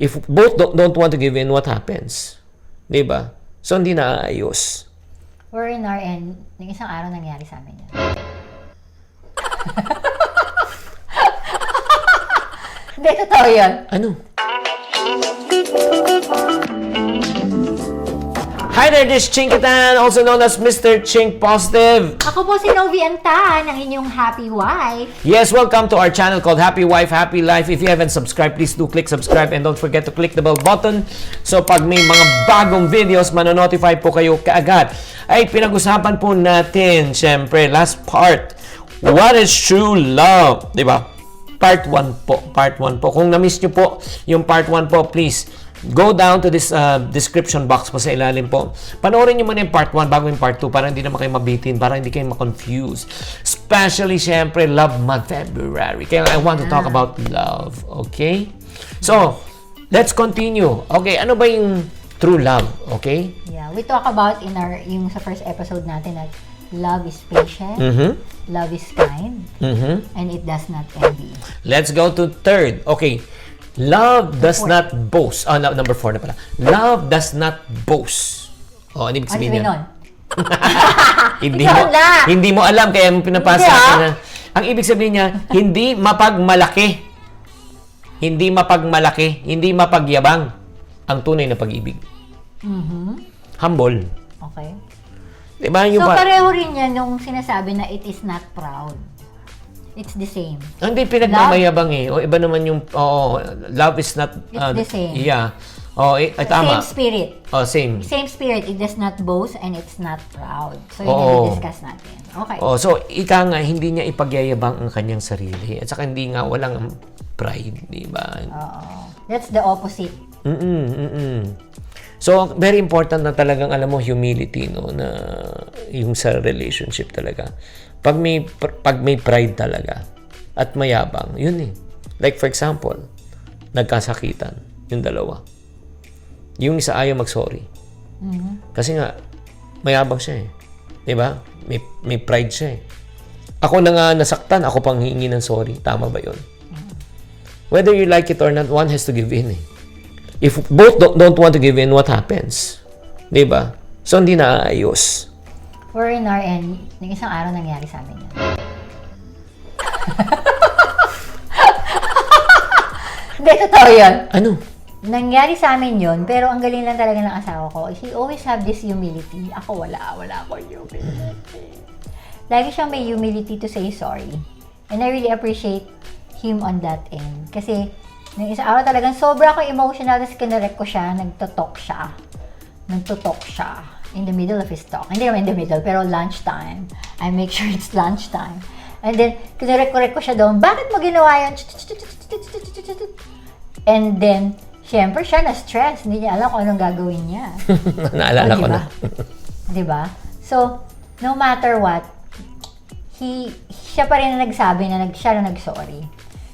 If both don't, don't want to give in, what happens? Di ba? So, hindi na ayos. We're in our end. Yung isang araw nangyari sa amin yun. Hindi, totoo yun. Ano? Hi there, this is Chinkitan, also known as Mr. Chink Positive. Ako po si Novi Antan, ang inyong happy wife. Yes, welcome to our channel called Happy Wife, Happy Life. If you haven't subscribed, please do click subscribe and don't forget to click the bell button. So pag may mga bagong videos, manonotify po kayo kaagad. Ay, pinag-usapan po natin, syempre, last part. What is true love? Di ba? Part 1 po. Part 1 po. Kung na-miss nyo po yung part 1 po, please go down to this uh, description box po sa ilalim po. Panoorin nyo muna yung part 1 bago yung part 2 para hindi naman kayo mabitin, para hindi kayo ma-confuse. Especially, syempre, Love Month February. Kaya I want to talk about love. Okay? So, let's continue. Okay, ano ba yung true love? Okay? Yeah, we talk about in our, yung sa first episode natin that love is patient, Mm-hmm. love is kind, Mm-hmm. and it does not envy. Let's go to third. Okay. Love does not boast. Ah, no, number four na pala. Love does not boast. Oh, ano ibig Ano sabihin sabihin niya? Hindi Ikaw mo, na! hindi mo alam kaya mo pinapasa ka ah. na. Ang ibig sabihin niya, hindi mapagmalaki. Hindi mapagmalaki. Hindi mapagyabang ang tunay na pag-ibig. Mhm. Humble. Okay. Di ba? Yung So, pa- pareho rin yan nung sinasabi na it is not proud. It's the same. Hindi pinagmamayabang eh. O iba naman yung, oo, love is not, It's the same. Yeah. Oh, eh, ay, tama. Same spirit. Oh, same. Same spirit. It does not boast and it's not proud. So, yun yung discuss natin. Okay. Oh, so ika nga hindi niya ipagyayabang ang kanyang sarili at saka hindi nga walang pride, di ba? Oo. That's the opposite. Mm. Mm. So very important na talagang alam mo humility no na yung sa relationship talaga. Pag may pag may pride talaga at mayabang, yun eh. Like for example, nagkasakitan yung dalawa. Yung isa ayaw mag-sorry. Kasi nga, mayabang siya eh. Di ba? May, may pride siya eh. Ako na nga nasaktan, ako pang hihingi ng sorry. Tama ba yun? Whether you like it or not, one has to give in eh. If both don't, don't want to give in, what happens? Di ba? So, hindi na ayos. We're in our end. Yung isang araw nangyari sa amin yun. Hindi, totoo yun. Ano? Nangyari sa amin yun, pero ang galing lang talaga ng asawa ko. He always have this humility. Ako wala, wala ako humility. Lagi siyang may humility to say sorry. And I really appreciate him on that end. Kasi, nung isang araw talagang sobra ako emotional, tapos kinarek ko siya, nagtotalk siya. Nagtotalk siya in the middle of his talk. Hindi naman in the middle, pero lunchtime. I make sure it's lunchtime. And then, kinarek ko siya doon, bakit mo ginawa yun? And then, syempre siya na-stress. Hindi niya alam kung anong gagawin niya. Naalala ko diba? na. diba? So, no matter what, he, siya pa rin na nagsabi na nag, siya na nag-sorry.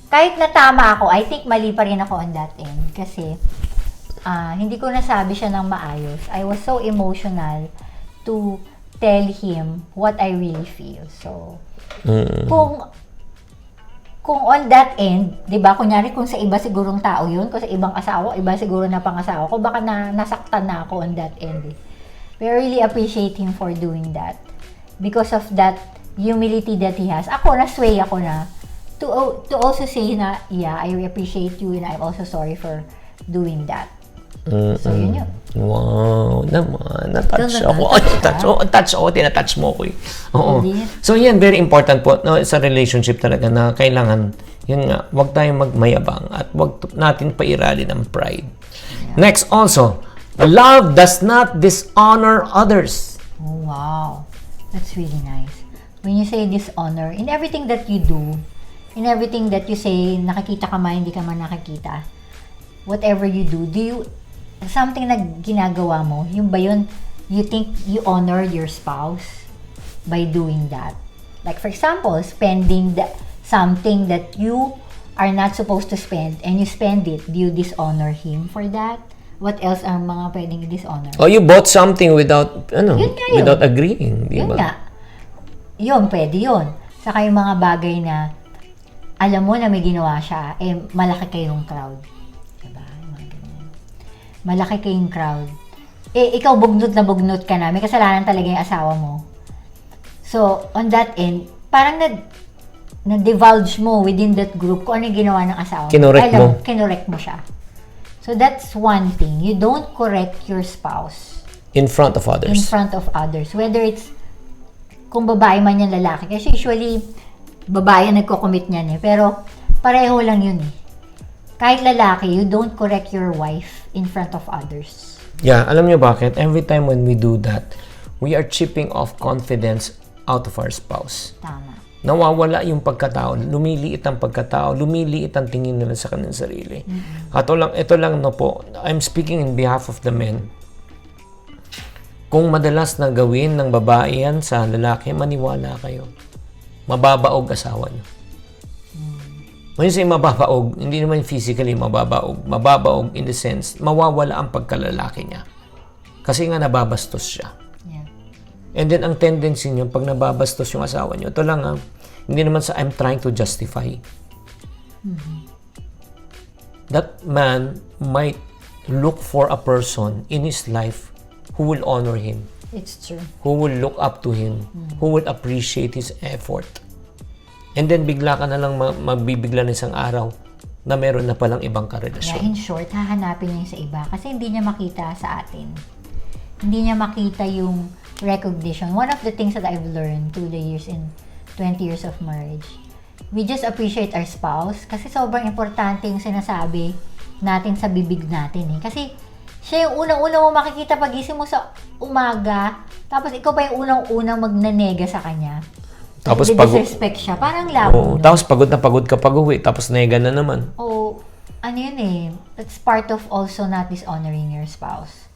Kahit na tama ako, I think mali pa rin ako on that end. Kasi, ah, hindi ko nasabi siya ng maayos. I was so emotional to tell him what I really feel. So, Mm. kung kung on that end, 'di ba? Kunyari kung sa iba sigurong tao 'yun, kung sa ibang asawa, iba siguro na pangasawa ko, baka na nasaktan na ako on that end. Eh. But I really appreciate him for doing that. Because of that humility that he has. Ako na sway ako na to to also say na yeah, I appreciate you and I'm also sorry for doing that. Mm. So yun yun. Wow, naman. Na-touch ako. na-touch Ay, ka? oh, touch ako. Tinatouch mo ko eh. Oo. Hindi. So, yan, very important po no, sa relationship talaga na kailangan, yun nga, wag tayong magmayabang at wag t- natin pairali ng pride. Next also, love does not dishonor others. Oh, wow. That's really nice. When you say dishonor, in everything that you do, in everything that you say, nakakita ka man, hindi ka man nakakita, whatever you do, do you, something na ginagawa mo, yung ba yun, you think you honor your spouse by doing that? Like for example, spending the, something that you are not supposed to spend and you spend it, do you dishonor him for that? What else ang mga pwedeng dishonor? Or you bought something without, ano, Yun yun. without agreeing, di Yun ba? nga. Yun, pwede yun. Saka yung mga bagay na alam mo na may ginawa siya, eh, malaki kayong crowd. Diba? Malaki kayong crowd, eh, ikaw bugnot na bugnot ka na, may kasalanan talaga yung asawa mo. So, on that end, parang na, na-divulge mo within that group kung ano yung ginawa ng asawa mo. Kinorek mo. Kinorek mo siya. So, that's one thing. You don't correct your spouse In front of in others. front of others. Whether it's kung babae man yan lalaki. Kasi usually, babae nagko-commit niyan eh. Pero, pareho lang yun eh. Kahit lalaki, you don't correct your wife in front of others. Yeah, alam niyo bakit? Every time when we do that, we are chipping off confidence out of our spouse. Tama. Nawawala yung pagkatao, lumiliit ang pagkatao, lumiliit ang tingin nila sa kanilang sarili. At ito lang, ito lang no po, I'm speaking in behalf of the men. Kung madalas na gawin ng babae yan sa lalaki, maniwala kayo. Mababaog asawa niyo. When you say mababaog, hindi naman physically mababaog. Mababaog in the sense, mawawala ang pagkalalaki niya. Kasi nga nababastos siya. Yeah. And then, ang tendency niyo, pag nababastos yung asawa niyo, ito lang ha, hindi naman sa I'm trying to justify. That man might look for a person in his life who will honor him, It's true. who will look up to him, who will appreciate his effort. And then, bigla ka na lang ma- mabibigla ng isang araw na meron na palang ibang Yeah, karelasyon. in short, hahanapin niya yung sa iba kasi hindi niya makita sa atin. Hindi niya makita yung recognition. One of the things that I've learned through the years in 20 years of marriage, we just appreciate our spouse kasi sobrang importante yung sinasabi natin sa bibig natin eh. Kasi siya yung unang-unang mo makikita pagising mo sa umaga, tapos ikaw pa yung unang-unang magnanega sa kanya. Tapos pag- disrespect siya. Parang labo. Oo, no? tapos pagod na pagod ka pag uwi, tapos nega na naman. Oh, ano yun eh, that's part of also not dishonoring your spouse.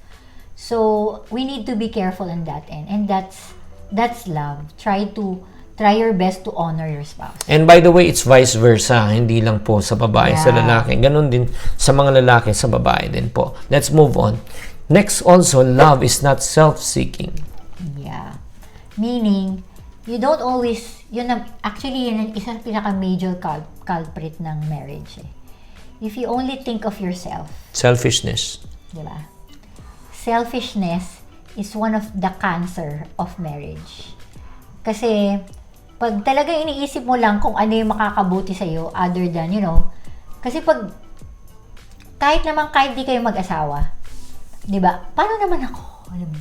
So, we need to be careful in that end. And that's, that's love. Try to, try your best to honor your spouse. And by the way, it's vice versa. Hindi lang po sa babae, sa Yeah. lalaki. Ganon din sa mga lalaki, sa babae din po. Let's move on. Next also, love is not self-seeking. Yeah. Meaning, you don't always, yun ang, actually, yun ang isang pinaka-major cul- culprit ng marriage eh. If you only think of yourself, Selfishness. Di ba? Selfishness is one of the cancer of marriage. Kasi, pag talaga iniisip mo lang kung ano yung makakabuti sa'yo other than, you know, kasi pag, kahit naman kahit di kayo mag-asawa, di ba? Paano naman ako? Alam mo.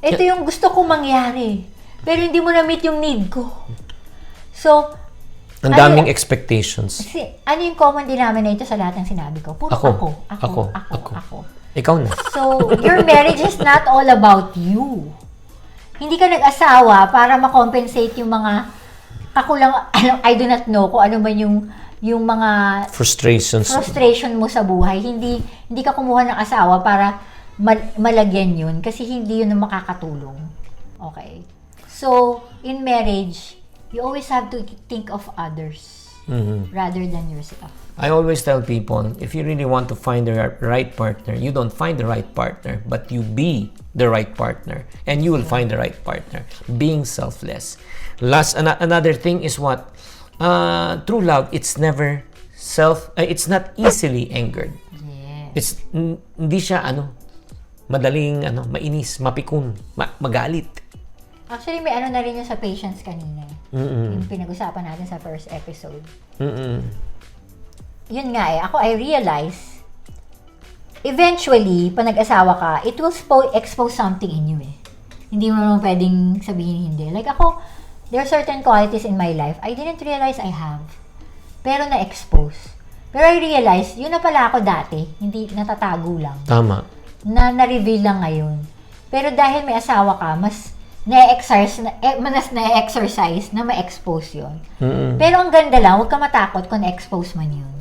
Ito yung gusto kong mangyari. Pero hindi mo na-meet yung need ko. So, Ang Ano- daming expectations. si, ano yung common denominator sa lahat ng sinabi ko? Puro. Ako. Ako. Ako. Ako. Ako. ako. Ikaw na. So, your marriage is not all about you. Hindi ka nag-asawa para makompensate yung mga kakulang, I do not know kung ano man yung, yung mga Frustrations. frustration mo sa buhay. Hindi, hindi ka kumuha ng asawa para mal- malagyan yun kasi hindi yun ang makakatulong. Okay? So, in marriage, you always have to think of others Mhm. rather than yourself. I always tell people, if you really want to find the ri- right partner, you don't find the right partner, but you be the right partner. And you will find the right partner. Being selfless. Last, ana- another thing is what? Uh, true love, it's never self, uh, it's not easily angered. Yeah. It's, hindi siya, ano, madaling, ano, mainis, mapikon, ma- magalit. Actually, may ano na rin yung sa patience kanina. Mm-mm. Yung pinag-usapan natin sa first episode. Mm-mm. Yun nga eh, ako I realize, eventually, pag nag-asawa ka, it will spo- expose something in you eh. Hindi mo naman pwedeng sabihin hindi. Like ako, there are certain qualities in my life I didn't realize I have. Pero na-expose. Pero I realize, yun na pala ako dati. Hindi, natatago lang. Tama. na na-reveal lang ngayon. Pero dahil may asawa ka, mas na-exercise, na, eh, mas na-exercise na ma-expose yun. Mm-mm. Pero ang ganda lang, huwag ka matakot kung na-expose man yun.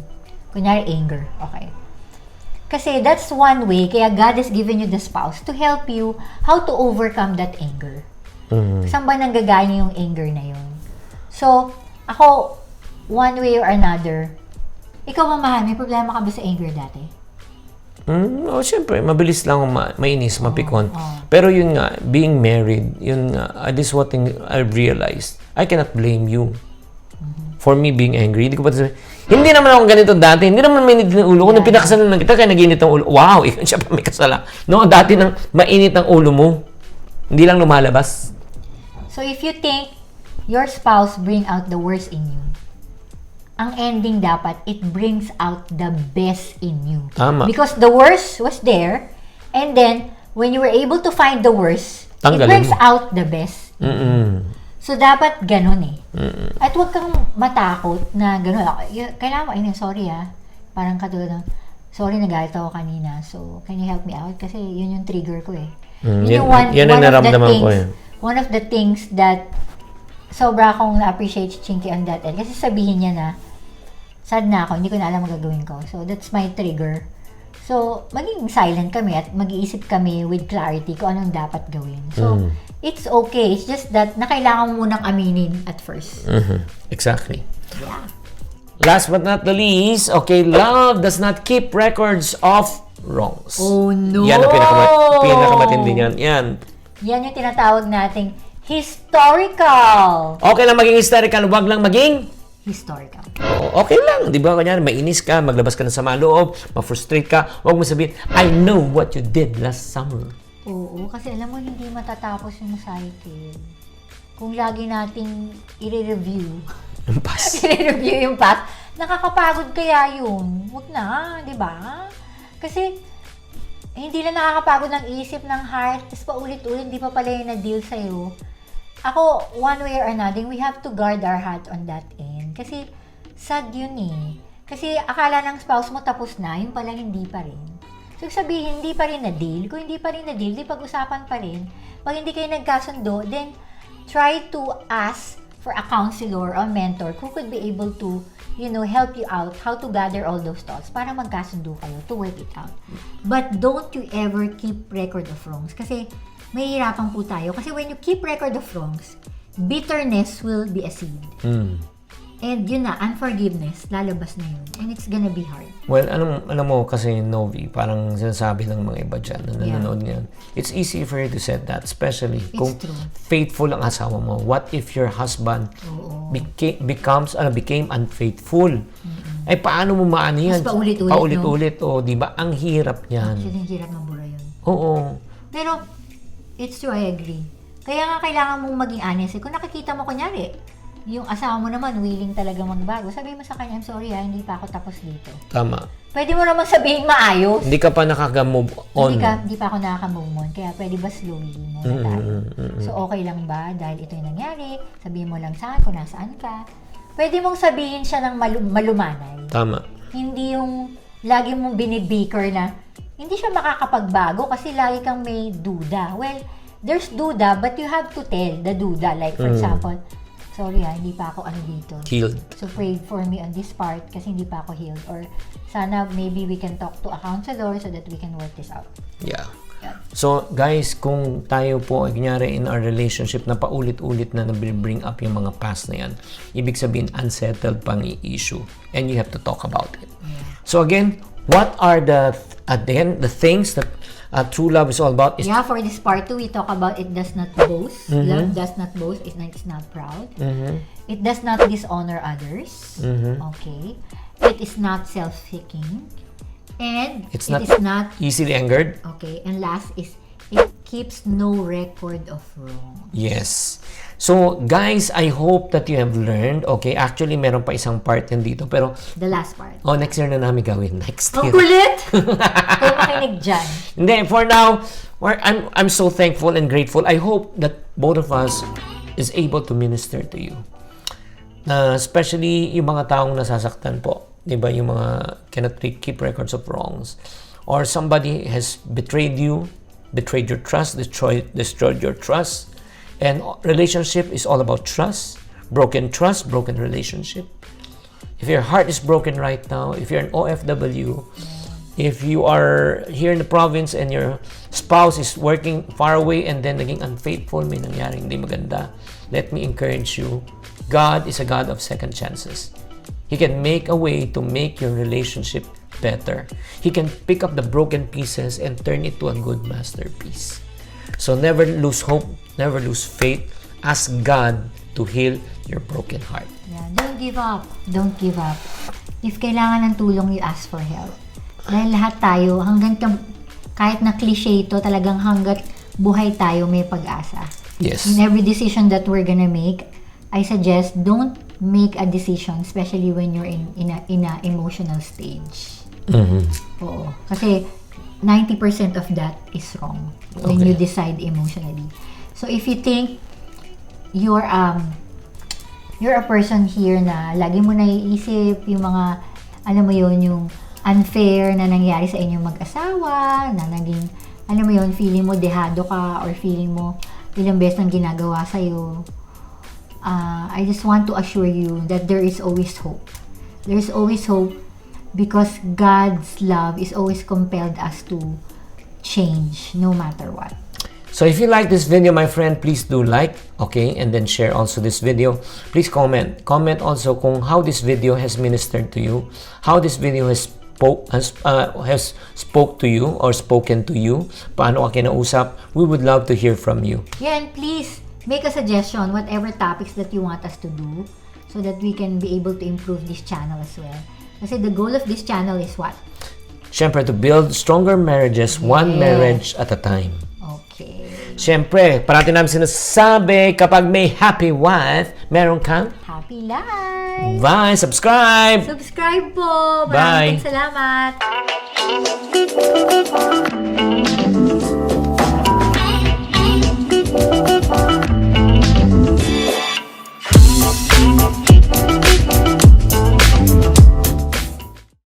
Kunyari, anger. Okay. Kasi that's one way, kaya God has given you the spouse to help you how to overcome that anger. Mhm. Saan ba nanggagaling yung anger na yun? So, ako, one way or another, ikaw mamahal, may problema ka ba sa anger dati? Mm, oh, syempre, mabilis lang ma- mainis, mapikon. oo. Pero yun nga, being married, yun nga, uh, this is what thing I realized. I cannot blame you for me being angry. Hindi ko pa sabi, Hindi naman ako ganito dati. Hindi naman mainit ng ulo ko. Nung pinakasalan ng kita, kaya naginit ang ulo. Wow, ikaw siya pa may kasala. No, dati nang mainit ang ulo mo. Hindi lang lumalabas. So if you think your spouse bring out the worst in you, ang ending dapat, it brings out the best in you. Tama. Because the worst was there, and then, when you were able to find the worst, Tanggalin it brings mo. out the best. Mm-mm. So, dapat ganun eh. At huwag kang matakot na ganun. Kailangan mo, ayun, sorry ah. Parang katulad ng, sorry, nagalit ako kanina. So, can you help me out? Kasi yun yung trigger ko eh. Mm, Yun yung one, ang one of the naramdaman ko things, eh. one of the things that sobra akong na-appreciate si Chinky on that end. Kasi sabihin niya na, sad na ako, hindi ko na alam ang gagawin ko. So, that's my trigger. So, maging silent kami at mag-iisip kami with clarity kung anong dapat gawin. So, Mm. it's okay. It's just that na kailangan mo munang aminin at first. Mhm. Exactly. Yeah. Last but not the least, okay, love does not keep records of wrongs. Oh, no! Yan ang pinakama- pinakamatindi niyan. Yan. Yan yung tinatawag nating historical. Okay lang maging hysterical, wag lang maging Historical. Oo, okay lang, di ba? Kanyari, mainis ka, maglabas ka ng sama loob, ma-frustrate ka, huwag mo sabihin, I know what you did last summer. Oo, kasi alam mo, hindi matatapos yung cycle. Kung lagi nating i-review, Yung past. i-review yung past, nakakapagod kaya yun. Huwag na, di ba? Kasi, eh, hindi lang nakakapagod ng isip, ng heart, tapos paulit-ulit, hindi pa pala yung na-deal sa'yo. Ako, one way or another, we have to guard our heart on that end. Kasi, sad yun eh. Kasi, akala ng spouse mo tapos na, yung pala hindi pa rin. So, sabihin, hindi pa rin na-deal. Kung hindi pa rin na-deal, di pag-usapan pa rin. Pag hindi kayo nagkasundo, then, try to ask for a counselor or mentor who could be able to, you know, help you out how to gather all those thoughts para magkasundo kayo to work it out. But don't you ever keep record of wrongs kasi mahihirapan po tayo. Kasi when you keep record of wrongs, bitterness will be a seed. Mm. And yun na, unforgiveness, lalabas na yun. And it's gonna be hard. Well, alam, alam mo kasi, Novi, parang sinasabi ng mga iba dyan na Yeah. nanonood ngayon, it's easy for you to set that, especially kung true. faithful ang asawa mo. What if your husband Oo. beca- becomes, ano, became unfaithful? Ay, paano mo maano yan? Mas paulit-ulit, Paulit-ulit, oh, di ba? Ang hirap yan. Kasi hirap mabura yun. Oo. Pero, it's true, I agree. Kaya nga kailangan mong maging honest. Eh, Kung nakikita mo, kunyari, yung asawa mo naman willing talaga magbago, sabihin mo sa kanya, I'm sorry ha, hindi pa ako tapos dito. Tama. Pwede mo naman sabihin maayos. Hindi ka pa nakaka-move on. Hindi, ka, hindi pa ako nakaka-move on. Kaya pwede ba slowly mo Mm, tayo? So, okay lang ba dahil ito yung nangyari? Sabihin mo lang sa akin kung nasaan ka. Pwede mong sabihin siya ng malu- malumanay. Tama. Hindi yung lagi mong binibiker na hindi siya makakapagbago kasi lagi kang may duda. Well, there's duda but you have to tell the duda. Like, for example, sorry ha, hindi pa ako ano dito. Healed. So, pray for me on this part kasi hindi pa ako healed. Or, sana maybe we can talk to a counselor so that we can work this out. Yeah. Yeah. So, guys, kung tayo po, ay kunyari in our relationship na paulit-ulit na nabring up yung mga past na yan, ibig sabihin, unsettled pang i-issue. And you have to talk about it. So, again, what are the, again, the things that uh, true love is all about? Is Yeah, for this part 2, we talk about it does not boast. Love does not boast. Not, it's not proud. Mhm. It does not dishonor others. Okay. It is not self-seeking. And It's it not- is not, easily angered? okay. And last is, it keeps no record of wrong. Yes. So, guys, I hope that you have learned. Okay, actually, meron pa isang part yan dito. Pero, The last part. oh, next year na namin gawin. Next Ang year. kulit! Kung makinig dyan. Hindi, for now, we're, I'm, I'm so thankful and grateful. I hope that both of us is able to minister to you. Na especially yung mga taong nasasaktan po. Di ba? Yung mga cannot re- keep records of wrongs. Or somebody has betrayed you, betrayed your trust, destroyed, destroyed your trust. And relationship is all about trust. Broken trust, broken relationship. If your heart is broken right now, if you're an OFW, if you are here in the province and your spouse is working far away and then naging unfaithful, may nangyari hindi maganda, let me encourage you. God is a God of second chances. He can make a way to make your relationship better. He can pick up the broken pieces and turn it to a good masterpiece. So never lose hope, never lose faith. Ask God to heal your broken heart. Yeah, don't give up. Don't give up. if kailangan ng tulong, you ask for help. Dahil lahat tayo, hanggang ka- kahit na cliche ito, talagang hanggat buhay tayo, may pag-asa. Yes. In every decision that we're gonna make, I suggest don't make a decision, especially when you're in in a, in a emotional stage. Mhm. Oo. Kasi 90% of that is wrong when Okay. you decide emotionally. So if you think you're um you're a person here na lagi mo naiisip yung mga alam mo yon yung unfair na nangyari sa inyong mag-asawa, na naging alam mo yon feeling mo dehado ka or feeling mo ilang beses nang ginagawa sa iyo. I just want to assure you that there is always hope. There's always hope because God's love is always compelled us to change no matter what. So if you like this video, my friend, please do like, okay, and then share also this video. Please comment. Comment also kung how this video has ministered to you, how this video has spoke has, uh, has spoke to you or spoken to you, paano ka kinausap. We would love to hear from you. Yeah, and please make a suggestion, whatever topics that you want us to do, so that we can be able to improve this channel as well. Kasi the goal of this channel is what? Siyempre, to build stronger marriages, one Yes. marriage at a time. Okay. Siyempre, parati namin sinasabi, kapag may happy wife, meron kang Happy life! bye, subscribe! Subscribe po! Bye. Maraming salamat!